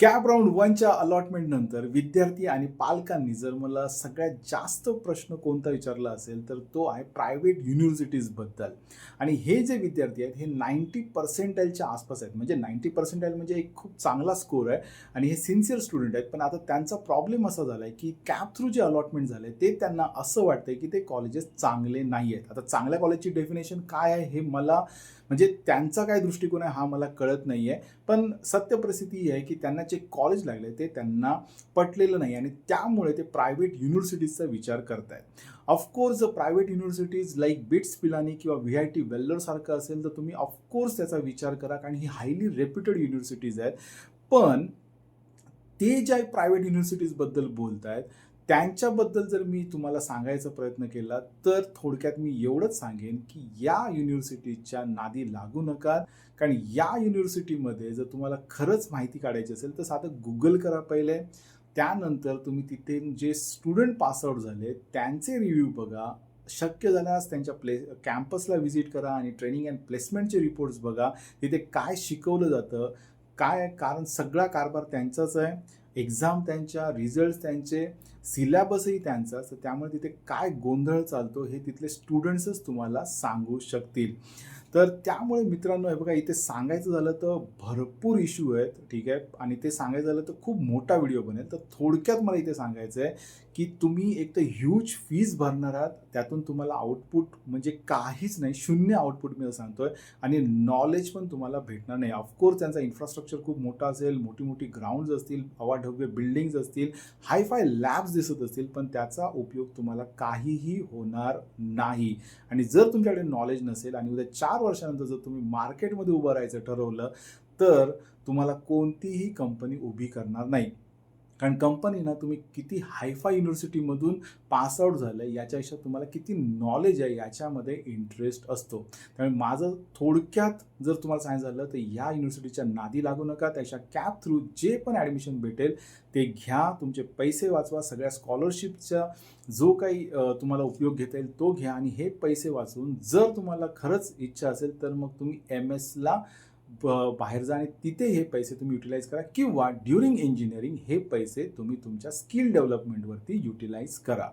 Cap round वनच्या allotment नंतर विद्यार्थी आणि पालकांनी जर मला सगळ्यात जास्त प्रश्न कोणता विचारला असेल तर तो आहे प्रायव्हेट युनिव्हर्सिटीजबद्दल आणि हे जे विद्यार्थी आहेत हे नाईन्टी पर्सेंटाईलच्या आसपास आहेत. म्हणजे नाईन्टी पर्सेंटाईल म्हणजे एक खूप चांगला स्कोर आहे आणि हे सिन्सिअर स्टुडंट आहेत. पण आता त्यांचा प्रॉब्लेम असा झाला आहे की कॅप थ्रू जे अलॉटमेंट झाले ते त्यांना असं वाटतं की ते कॉलेजेस चांगले नाही आहेत. आता चांगल्या कॉलेजची डेफिनेशन काय आहे हे मला म्हणजे त्यांचा काय दृष्टिकोन आहे हा मला कळत नाही आहे पण सत्य परिस्थिती ही आहे की त्यांना जे कॉलेज लागले ते त्यांना पटलेलं नाही आणि त्यामुळे ते प्रायव्हेट युनिव्हर्सिटीजचा विचार करत आहेत ऑफकोर्स जर private universities like BITS Pilani किंवा व्ही आय टी वेल्लरसारखं असेल तर तुम्ही ऑफकोर्स त्याचा विचार करा कारण ही हायली रेप्युटेड युनिव्हर्सिटीज आहेत. पण ते ज्या प्रायव्हेट युनिव्हर्सिटीजबद्दल बोलत आहेत त्यांच्याबद्दल जर मी तुम्हाला सांगायचा प्रयत्न केला तर थोडक्यात मी एवढंच सांगेन की या युनिव्हर्सिटीच्या नादी लागू नका. कारण या युनिव्हर्सिटीमध्ये जर तुम्हाला खरंच माहिती काढायची असेल तर साधं गुगल करा पहिले. त्यानंतर तुम्ही तिथे जे स्टुडंट पासआउट झाले त्यांचे रिव्ह्यू बघा. शक्य झाल्यास त्यांच्या प्ले कॅम्पसला व्हिजिट करा आणि ट्रेनिंग अँड प्लेसमेंटचे रिपोर्ट्स बघा. तिथे काय शिकवलं जातं काय कारण सगळा कारभार त्यांचाच आहे. एक्झाम त्यांच्या रिझल्ट त्यांचे सिलॅबसही त्यांचा. तर त्यामुळे तिथे काय गोंधळ चालतो हे तिथले स्टुडंट्सच तुम्हाला सांगू शकतील. तर त्यामुळे मित्रांनो हे बघा इथे सांगायचं झालं तर भरपूर इश्यू आहेत ठीक आहे? आणि ते सांगायचं झालं तर खूप मोठा व्हिडिओ बनेल. तर थोडक्यात मला इथे सांगायचं आहे की तुम्ही एक तर ह्यूज फीज भरणार आहात त्यातून तुम्हाला आउटपुट म्हणजे काहीच नाही शून्य आउटपुट मी सांगतो सांगतोय. आणि नॉलेज पण तुम्हाला भेटणार नाही. ऑफकोर्स त्यांचा इन्फ्रास्ट्रक्चर खूप मोठा असेल मोठी मोठी ग्राउंड्स असतील हवाढव्य बिल्डिंग्स असतील हायफाय लॅब्स दिसत असतील पण त्याचा उपयोग तुम्हाला काहीही होणार नाही. आणि जर तुमच्याकडे नॉलेज नसेल आणि उद्या चार चार वर्षानंतर जर तुम्ही मार्केटमध्ये उभं राहायचं ठरवलं तर तुम्हाला कोणतीही कंपनी उभी करणार नाही. कारण कंपनीना तुम्ही किती हायफाय युनिव्हर्सिटीमधून पासआउट झालं याच्यापेक्षा तुम्हाला किती नॉलेज आहे याच्यामध्ये इंटरेस्ट असतो. त्यामुळे माझं थोडक्यात जर तुम्हाला सांगायचं झालं तर या युनिव्हर्सिटीच्या नादी लागू नका. त्याच्या कॅप थ्रू जे पण ॲडमिशन भेटेल ते घ्या. तुमचे पैसे वाचवा. सगळ्या स्कॉलरशिपचा जो काही तुम्हाला उपयोग घेता येईल तो घ्या. आणि हे पैसे वाचवून जर तुम्हाला खरंच इच्छा असेल तर मग तुम्ही एम एसला बाहेर जा आणि तिथे हे पैसे तुम्ही युटिलाइज करा किंवा ड्युरिंग इंजिनिअरिंग हे पैसे तुम्ही तुमच्या स्किल डेव्हलपमेंटवरती युटिलाइज करा.